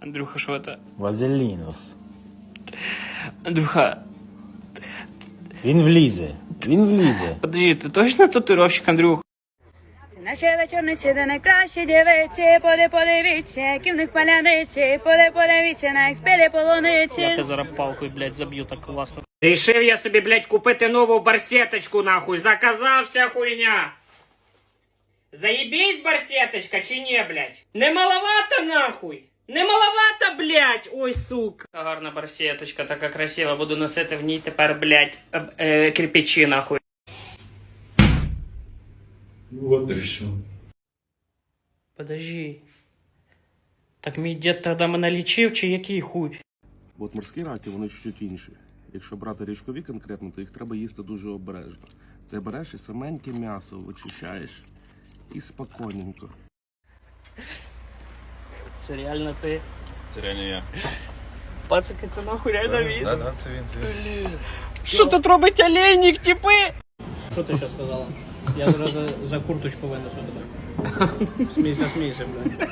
Андрюха, що це? Вазелінус. Андрюха, Він влізе. Він влізе. подожди, ти точно татуировщик, Андрюха? Наші вечорниці, де найкращі дівиці, поди подивіться, які в них паляниці, поди подивіться на їх полуниці. Я зараз палкою, блядь, заб'ю так класно. Рішив я собі, блядь, купити нову барсеточку, нахуй. Заказався хуйня. Заебись барсеточка чи ні, блядь? Не маловато, нахуй? Не маловато, блядь? Ой, сука. Гарна барсеточка, така красива. Буду носити в ній тепер, блядь, е, е, кирпичі, нахуй. Вот и все. Подожди. Так мій дід тоді мене лічив, чи який хуй? От морські раки, вони чуть інші. Якщо брати річкові конкретно, то їх треба їсти дуже обережно. Ти береш і саменьке м'ясо вичищаєш і спокійненько. Це реально ти. Це реально я. Пацики, це нахуй реально він. Да, да, це він, це він. Що тут робить олейник, типи? Що ти ще сказала? Я зараз за, за курточку винесу тебе. Смійся, смійся, блядь.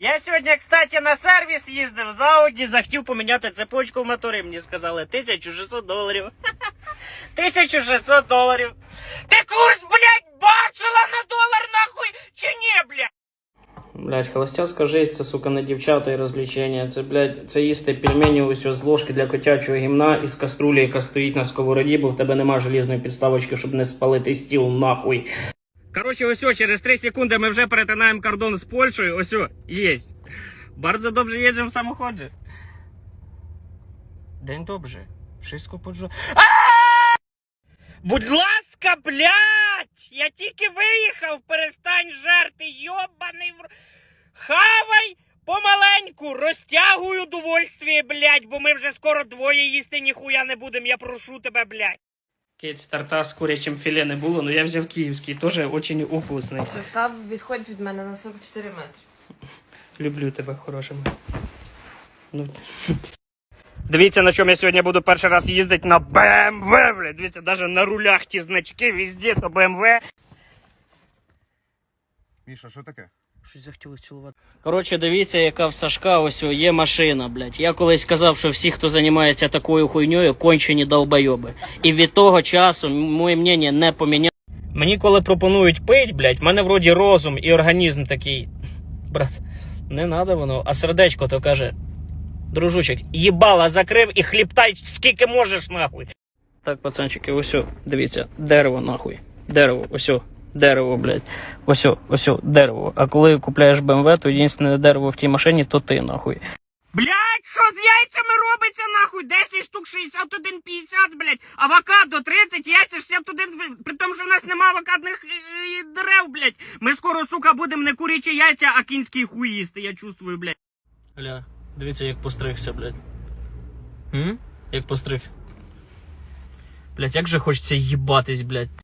Я сьогодні, кстати, на сервіс їздив з Ауді, захотів поміняти цепочку в моторі. Мені сказали 1600 доларів. 1600 доларів. Ти курс, блядь, бачила на долар нахуй чи ні, блядь? Блять, холостяцька жизнь, це, сука, не дівчата і розвлечення. Це, блядь, це їсти пельмені ось з ложки для котячого гімна із каструлі, яка стоїть на сковороді, бо в тебе нема желізної підставочки, щоб не спалити стіл нахуй. Коротше, ось о, через 3 секунди ми вже перетинаємо кордон з Польщею. Ось о, єсть. Bardzo dobrze jedziemy w samochodzie. День добре. Wszystko. Будь ласка, блядь! Я тільки виїхав, перестань жерти, йобаний в... Хавай помаленьку, розтягуй удовольствие, блядь, бо ми вже скоро двоє їсти ніхуя не будемо, я прошу тебе, блядь. Кейт тартар з курячим філе не було, але я взяв київський, теж дуже укусний. Состав відходь від мене на 44 метри. Люблю тебе, хорошим. Ну. Дивіться, на чому я сьогодні буду перший раз їздити на BMW, блядь. Дивіться, навіть на рулях ті значки, везде то BMW. Міша, що таке? Щось захотілося цілувати. Коротше, дивіться, яка в Сашка ось є машина, блядь. Я колись казав, що всі, хто займається такою хуйньою, кончені долбойоби. І від того часу моє мнення не поміняло. Мені коли пропонують пить, блядь, в мене вроді розум і організм такий. Брат, не надо воно, а сердечко то каже. Дружочек, їбала закрив і хліптай скільки можеш нахуй. Так, пацанчики, ось, о, дивіться, дерево нахуй. Дерево, ось, дерево, блядь. Ось, ось, дерево. А коли купляєш BMW, то єдине дерево в тій машині, то ти нахуй. Блядь, що з яйцями робиться нахуй? 10 штук 61,50, блядь. Авокадо 30, яйця 61, при тому, що в нас нема авокадних е, е, дерев, блядь. Ми скоро, сука, будемо не курячі яйця, а кінський хуй їсти, я чувствую, блядь. Бля, дивіться, як постригся, блядь. М? Як постриг. Блядь, як же хочеться їбатись, блядь.